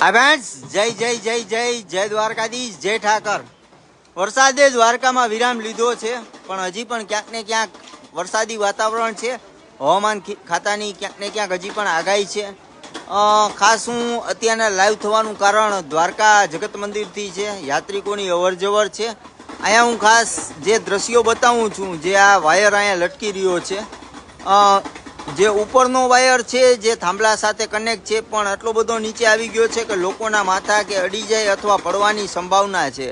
આ જય જય જય જય જય દ્વારકાધીશ, જય ઠાકર. વરસાદે દ્વારકામાં વિરામ લીધો છે, પણ હજી પણ ક્યાંક ને ક્યાંક વરસાદી વાતાવરણ છે. હવામાન ખાતાની ક્યાંક ને ક્યાંક હજી પણ આગાહી છે. ખાસ હું અત્યારના લાઈવ થવાનું કારણ દ્વારકા જગત મંદિરથી છે, યાત્રિકોની અવર જવર છે. અહીંયા હું ખાસ જે દ્રશ્યો બતાવું છું, જે આ વાયર અહીંયા લટકી રહ્યો છે. જે ઉપરનો વાયર છે જે થાંભલા સાથે કનેક્ટ છે પણ આટલો બધો નીચે આવી ગયો છે કે લોકોના માથા કે અડી જાય અથવા પડવાની સંભાવના છે.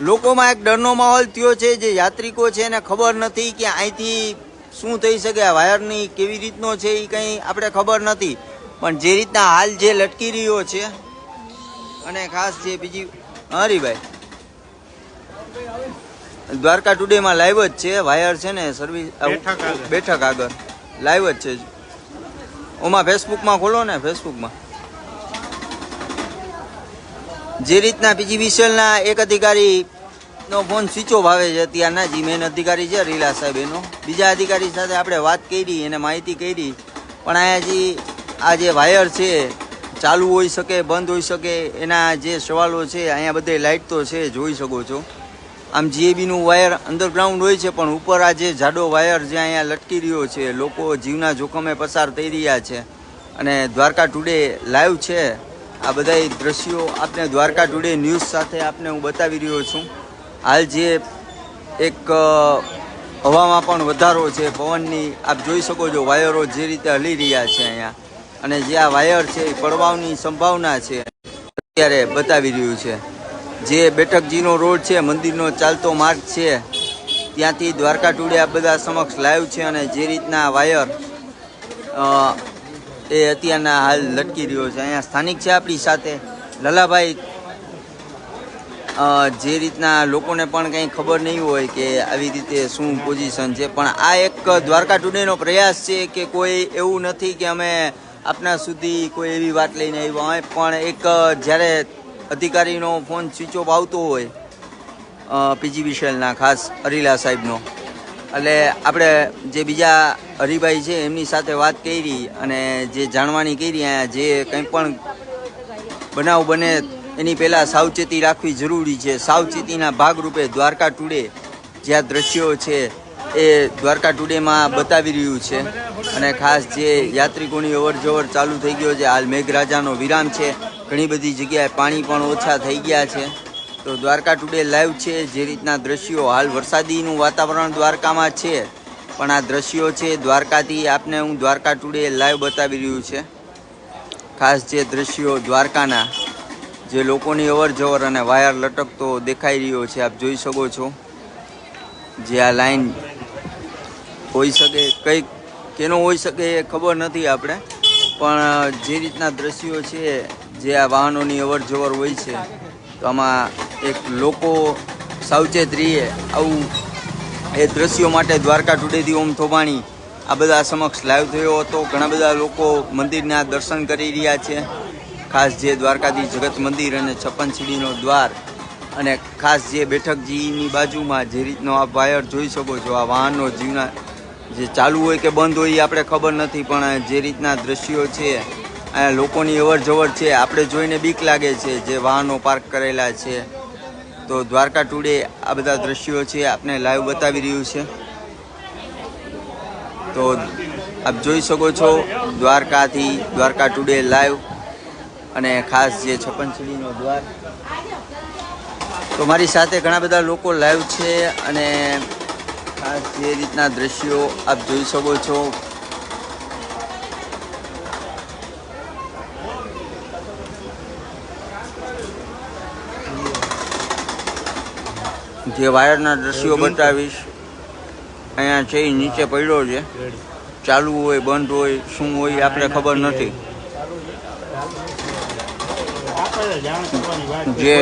લોકોમાં એક ડરનો માહોલ થયો છે જે યાત્રિકો છે એને ખબર નથી કે અહીંથી શું થઈ શકે આ વાયરની કેવી રીતનો છે એ કંઈ આપણે ખબર નથી. પણ જે રીતના હાલ જે લટકી રહ્યો છે અને ખાસ જે બીજી હરીભાઈ દ્વારકા ટુડેમાં લાઈવ જ છે વાયર છે ને સર્વિસ બેઠક આગળ. લાઈવ જ છે. ઓમાં ફેસબુકમાં ખોલો ને ફેસબુકમાં જે રીતના પીજીવીસીએલના એક અધિકારી નો ફોન સ્વિચ ઓફ આવે છે અત્યારના, જે મેન અધિકારી છે, રીલા સાહેબ એનો. બીજા અધિકારી સાથે આપણે વાત કરી, એને માહિતી કરી. પણ અહીંયા જે, આ જે વાયર છે, ચાલુ હોઈ શકે, બંધ હોઈ શકે, એના જે સવાલો છે, અહીંયા બધે લાઇટ તો છે, જોઈ શકો છો. આમ જીએબીનું વાયર અંડરગ્રાઉન્ડ હોય છે, પણ ઉપર આ જે જાડો વાયર જે અહીંયા લટકી રહ્યો છે, લોકો જીવના જોખમે પસાર થઈ રહ્યા છે. અને દ્વારકા ટુડે લાઈવ છે. આ બધા દ્રશ્યો આપને દ્વારકા ટુડે ન્યૂઝ સાથે આપને હું બતાવી રહ્યો છું. હાલ જે એક હવામાં પણ વધારો છે, પવનની આપ જોઈ શકો છો વાયરો જે રીતે હલી રહ્યા છે અહીંયા. અને જે આ વાયર છે એ પડવાની સંભાવના છે, અત્યારે બતાવી રહ્યું છે. જે બેઠકજીનો રોડ છે, મંદિરનો ચાલતો માર્ગ છે, ત્યાંથી દ્વારકા ટુડે બધા સમક્ષ લાઈવ છે અને જે રીતના વાયર એ અત્યારના હાલ લટકી રહ્યો છે. અહીંયા સ્થાનિક છે આપણી સાથે લલાભાઈ. જે રીતના લોકોને પણ કંઈ ખબર નહીં હોય કે આવી રીતે શું પોઝિશન છે, પણ આ એક દ્વારકા ટુડેનો પ્રયાસ છે કે કોઈ એવું નથી કે અમે આપના સુધી કોઈ એવી વાત લઈને આવ્યા હોય, પણ એક, જ્યારે અધિકારીનો ફોન સ્વિચ ઓફ આવતો હોય પીજી વિશેલના ખાસ અરીલા સાહેબનો. એટલે આપણે જે બીજા હરિભાઈ છે, એમની સાથે વાત કરી અને જે જાણવાની કરી અહીંયા જે કંઈ પણ બનાવ બને, એની પહેલાં સાવચેતી રાખવી જરૂરી છે. સાવચેતીના ભાગરૂપે દ્વારકા ટુડે જે આ દ્રશ્યો છે, એ દ્વારકા ટુડેમાં બતાવી રહ્યું છે. અને ખાસ જે યાત્રિકોની અવર જવર ચાલુ થઈ ગયો છે, હાલ મેઘરાજાનો વિરામ છે. ઘણી બધી જગ્યાએ પાણી પણ ઓછા થઈ ગયા છે. તો દ્વારકા ટુડે લાઈવ છે, જે રીતના દ્રશ્યો હાલ વરસાદીનું વાતાવરણ દ્વારકામાં છે. પણ આ દ્રશ્યો છે દ્વારકાથી આપને હું દ્વારકા ટુડે લાઈવ બતાવી રહ્યું છે. ખાસ જે દ્રશ્યો દ્વારકાના, જે લોકોની અવરજવર અને વાયર લટકતો દેખાઈ રહ્યો છે, આપ જોઈ શકો છો. જે આ લાઈન હોઈ શકે, કંઈક કેનો હોઈ શકે એ ખબર નથી આપણે. પણ જે રીતના દ્રશ્યો છે જે આ વાહનોની અવર જવર હોય છે, તો આમાં એક લોકો સાવચેત રહીએ. આવું એ દ્રશ્યો માટે દ્વારકા ટુડેથી ઓમ થોબાણી આ બધા સમક્ષ લાઈવ થયો હતો. ઘણા બધા લોકો મંદિરના દર્શન કરી રહ્યા છે. ખાસ જે દ્વારકાથી જગત મંદિર અને છપ્પન સીડીનો દ્વાર અને ખાસ જે બેઠકજીની બાજુમાં જે રીતનો આ વાયર જોઈ શકો છો, આ વાહનનો જીવના જે ચાલુ હોય કે બંધ હોય એ આપણે ખબર નથી, પણ જે રીતના દ્રશ્યો છે લોકોની અવર જવર છે, આપણે જોઈને બીક લાગે છે જે વાહનો પાર્ક કરેલા છે. તો દ્વારકા ટુડે આ બધા દ્રશ્યો છે, આપને લાઈવ બતાવી રહ્યું છે. તો આપ જોઈ શકો છો દ્વારકાથી, દ્વારકા ટુડે લાઈવ અને ખાસ જે છપ્પન સીડીનો દ્વાર. તો મારી સાથે ઘણા બધા લોકો લાઈવ છે અને ખાસ જે રીતના દ્રશ્યો આપ જોઈ શકો છો. જે વાયરના દ્રશ્યો બતાવીશ. અહીંયા છે એ નીચે પડ્યો છે. ચાલુ હોય બંધ હોય શું હોય આપણે ખબર નથી. છે. જે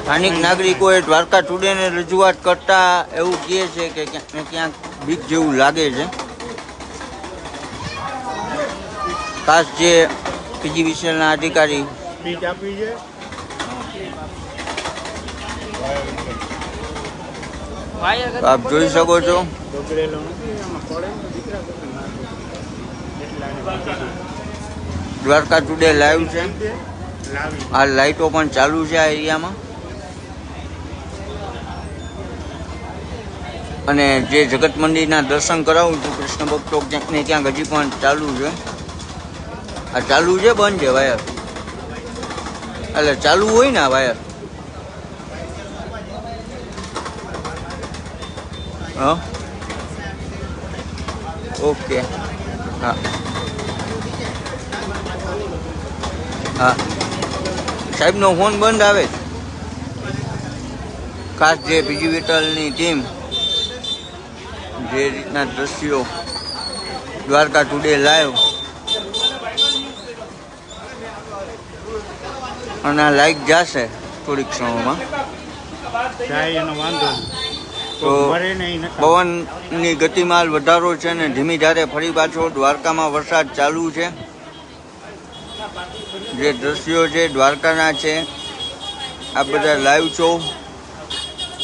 સ્થાનિક નાગરિકોએ દ્વારકા ટુડેને રજૂઆત કરતા એવું કહે છે કે ક્યાંક ક્યાંક બીક જેવું લાગે છે. ખાસ જે પીજીવીસીએલના અધિકારી આપી જોઈ શકો છો. દ્વારકા ટુડે લાઈવ છે. આ લાઇટો પણ ચાલુ છે આ એરિયામાં. અને જે જગત મંદિરના દર્શન કરાવું છું, કૃષ્ણ ભક્તો ક્યાંક ને ક્યાંક હજી પણ ચાલુ છે. આ ચાલુ છે, બંધ છે, વાયર. એટલે ચાલુ હોય ને આ વાયર. હા? ઓકે. હા. હા. સાહેબનો ફોન બંધ આવે છે? ખાસ જે બીજી વિટલની ટીમ, જે રીતના દ્રશ્યો દ્વારકા ટુડે લાઈવ, અને લાઈક જશે થોડીક ક્ષણોમાં. એનો વાંધો તો પવનની ગતિમાલ વધારો છે ને ધીમી ધારે ફરી પાછો દ્વારકામાં વરસાદ ચાલુ છે. જે દ્રશ્યો છે દ્વારકાના છે આ બધા લાઈવ છો.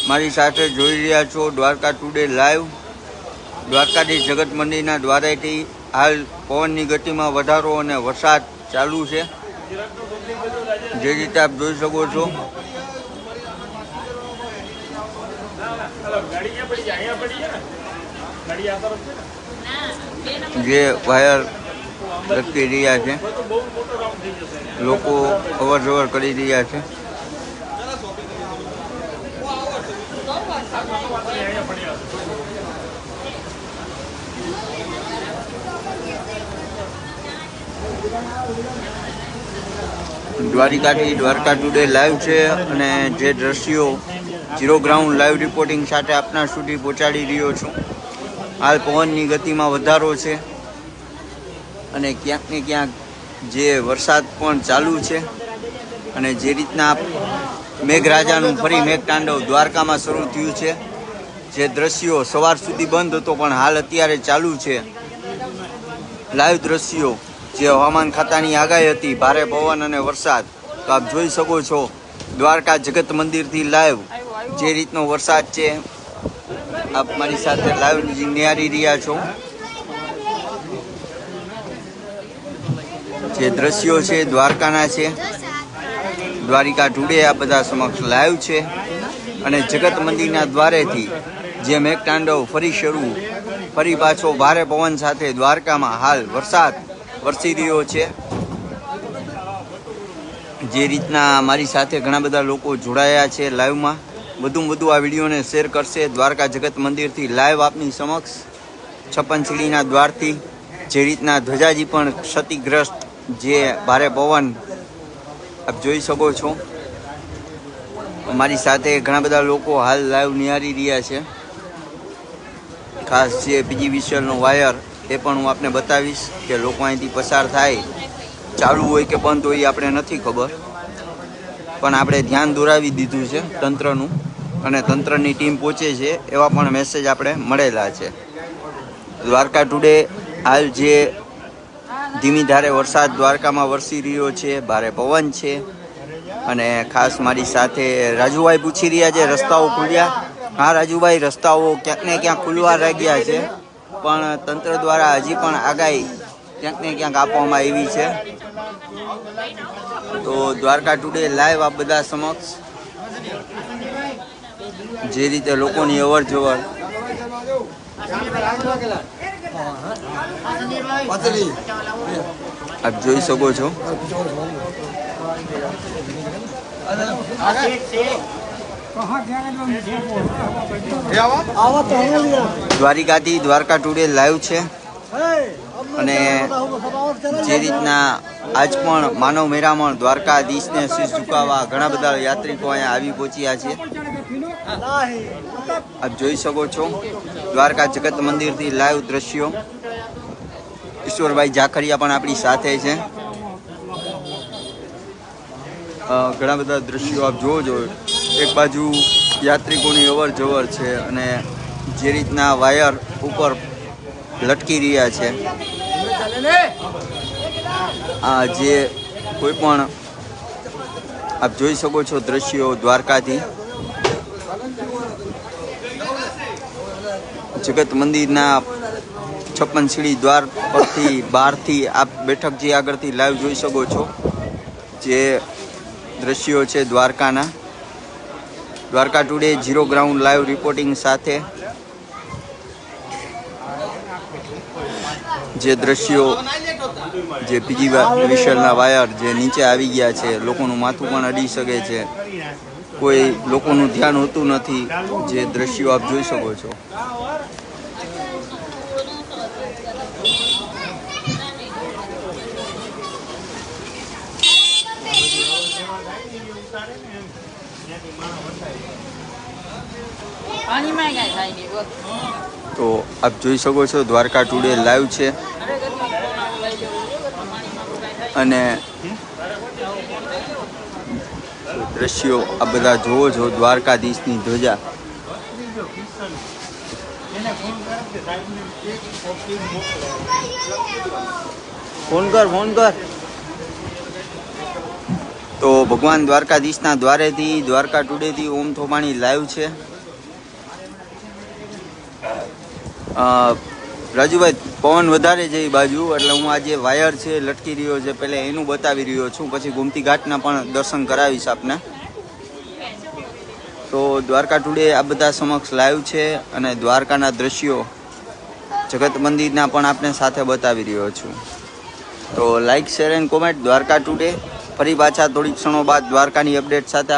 મારી સાથે જોઈ રહ્યા છો દ્વારકા ટુડે લાઈવ દ્વારકાધીશ જગત મંદિરના દ્વારેથી હાલ પવનની ગતિમાં વધારો અને વરસાદ ચાલુ છે. જે રીતે આપ જોઈ શકો છો. જે વાયર લટકી રહ્યા છે. લોકો અવર જવર કરી રહ્યા છે. દ્વારિકાથી દ્વારકા ટુડે લાઈવ છે અને જે દ્રશ્યો ઝીરો ગ્રાઉન્ડ લાઈવ રિપોર્ટિંગ સાથે આપના સુધી પહોંચાડી રહ્યો છું. હાલ પવનની ગતિમાં વધારો છે. અને ક્યાંક ને ક્યાંક જે વરસાદ પણ ચાલુ છે અને જે રીતના મેઘરાજાનું ફરી મેઘતાંડવ દ્વારકામાં શરૂ થયું છે. જે દ્રશ્યો સવાર સુધી બંધ હતો પણ હાલ અત્યારે ચાલુ છે. લાઈવ દ્રશ્યો, જે હવામાન ખાતાની આગાહી હતી, ભારે પવન અને વરસાદ. તો આપ જોઈ શકો છો દ્વારકા જગત મંદિરથી લાઈવ જે રીતનો વરસાદ છે આપ મારી સાથે લાઈવ નિહાળી રહ્યા છો. જે દ્રશ્યો છે, દ્વારકાના છે, દ્વારિકા ટુડે આ બધા સમક્ષ લાઈવ છે. અને જગત મંદિરના દ્વારેથી જે મેઘતાંડવ ફરી શરૂ, ફરી પાછો ભારે પવન સાથે દ્વારકામાં હાલ વરસાદ વરસી રહ્યો છે. જે રીતના મારી સાથે ઘણા બધા લોકો જોડાયા છે લાઈવમાં વધુમાં વધુ આ વિડીયોને શેર કરશે દ્વારકા જગત મંદિરથી લાઈવ આપની સમક્ષ. છપ્પન સીડીના દ્વારથી જે રીતના ધ્વજાજી પણ ક્ષતિગ્રસ્ત જે ભારે પવન આપ જોઈ શકો છો. મારી સાથે ઘણા બધા લોકો હાલ લાઈવ નિહાળી રહ્યા છે. ખાસ જે બીજી વિશલનો વાયર એ પણ હું આપને બતાવીશ કે લોકો અહીંથી પસાર થાય. ચાલુ હોય કે બંધ હોય એ આપણે નથી ખબર. પણ આપણે ધ્યાન દોરાવી દીધું છે તંત્રનું. અને તંત્રની ટીમ પહોંચે છે, એવા પણ મેસેજ આપણે મળેલા છે. દ્વારકા ટુડે હાલ જે ધીમી ધારે વરસાદ દ્વારકામાં વરસી રહ્યો છે, ભારે પવન છે. અને ખાસ મારી સાથે રાજુભાઈ પૂછી રહ્યા છે, રસ્તાઓ ખુલ્યા? હા, રાજુભાઈ, રસ્તાઓ ક્યાંક ને ક્યાંક ખુલવા લાગ્યા છે, પણ તંત્ર દ્વારા હજી પણ આગાહી ક્યાંક ને ક્યાંક આપવામાં આવી છે. તો દ્વારકા ટુડે લાઈવ આ બધા સમક્ષ જે રીતે લોકોની અવર જવર. આપ જોઈ શકો છો. દ્વારિકાથી દ્વારકા ટુડે લાઈવ છે. અને જે રીતના આજ પણ માનવ મેરામણ દ્વારકાધીશને શીશ ઝુકાવવા ઘણા બધા યાત્રિકો અહીંયા આવી પહોંચ્યા છે. આપ જોઈ શકો છો દ્વારકા જગત મંદિરથી લાઈવ દ્રશ્યો. ઈશ્વરભાઈ જાખરિયા પણ આપણી સાથે છે. ઘણા બધા દ્રશ્યો આપ જોવો જો એક બાજુ યાત્રિકોની અવર જવર છે અને જે રીતના વાયર ઉપર લટકી રહ્યા છે. આ જે કોઈ પણ આપ જોઈ શકો છો દ્રશ્યો દ્વારકાથી. જગત મંદિરના છપ્પન સીડી દ્વાર પરથી બહારથી આપ બેઠક જે આગળથી લાઈવ જોઈ શકો છો, જે દ્રશ્યો છે દ્વારકાના. Dwarka today zero ground live reporting સાથે જે દ્રશ્યો જે પીજી વિશલના વાયર જે નીચે આવી ગયા છે, લોકોનું માથું પણ અડી શકે છે. કોઈ લોકોનું ધ્યાન હોતું નથી જે દ્રશ્યો આપ જોઈ શકો છો. તો આપ જોઈ શકો છો દ્વારકા ટુડે લાઈવ છે. અને દ્રશ્યો આ બધા જોવો છો દ્વારકાધીશની ધ્વજા. ફોન કર ફોન કર. તો ભગવાન દ્વારકાધીશના દ્વારેથી દ્વારકા ટુડેથી ઓમ થોબાણી લાઈવ છે. રાજુભાઈ, પવન વધારે છે એ બાજુ, એટલે હું આ જે વાયર છે, લટકી રહ્યો છે પહેલે એનું બતાવી રહ્યો છું. પછી ગોમતી ઘાટના પણ દર્શન કરાવીશ આપને. તો દ્વારકા ટુડે આ બધા સમક્ષ લાઈવ છે અને દ્વારકાના દ્રશ્યો જગત મંદિરના પણ આપને સાથે બતાવી રહ્યો છું. તો like share and comment Dwarka today. ફરી પાછા થોડી ક્ષણો બાદ દ્વારકાની અપડેટ સાથે